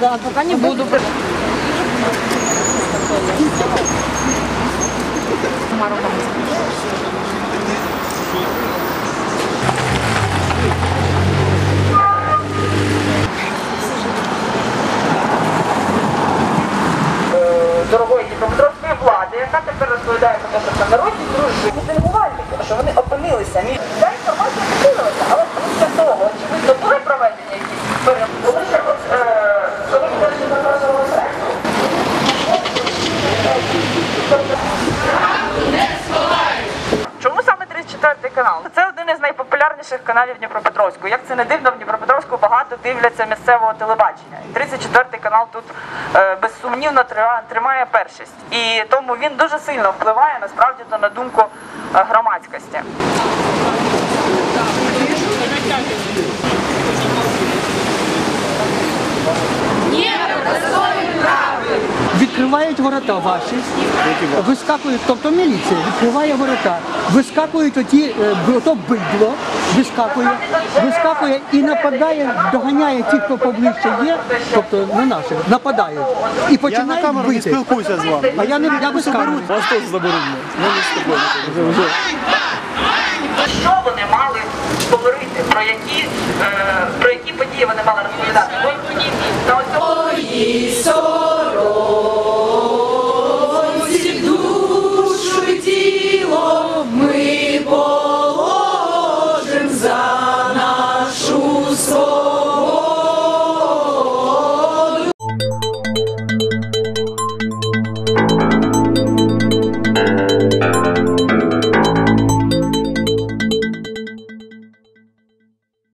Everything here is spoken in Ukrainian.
Да, пока не буду. дорогої Дніпропетровської влади, яка тепер розповідає про те, що народні дружби, мітингувальники, що вони опинилися ця інформація поширилася, але після того, очевидно, були канал? Це один із найпопулярніших каналів Дніпропетровську. Як це не дивно, в Дніпропетровську багато дивляться місцевого телебачення. 34-й канал тут е, безсумнівно тримає, першість. І тому він дуже сильно впливає насправді на думку е, громадськості. Відкривають ворота ваші, вискакують, тобто міліція відкриває ворота, вискакують оті, е, ото бидло, вискакує, вискакує і нападає, доганяє тих, хто поближче є, тобто не наших, нападають. І Я на починають камеру не бити. спілкуюся з вами. А я не я без камери. Вас теж заборонено. Я не з тобою. Що вони мали говорити, про які, е, про які події вони мали розповідати?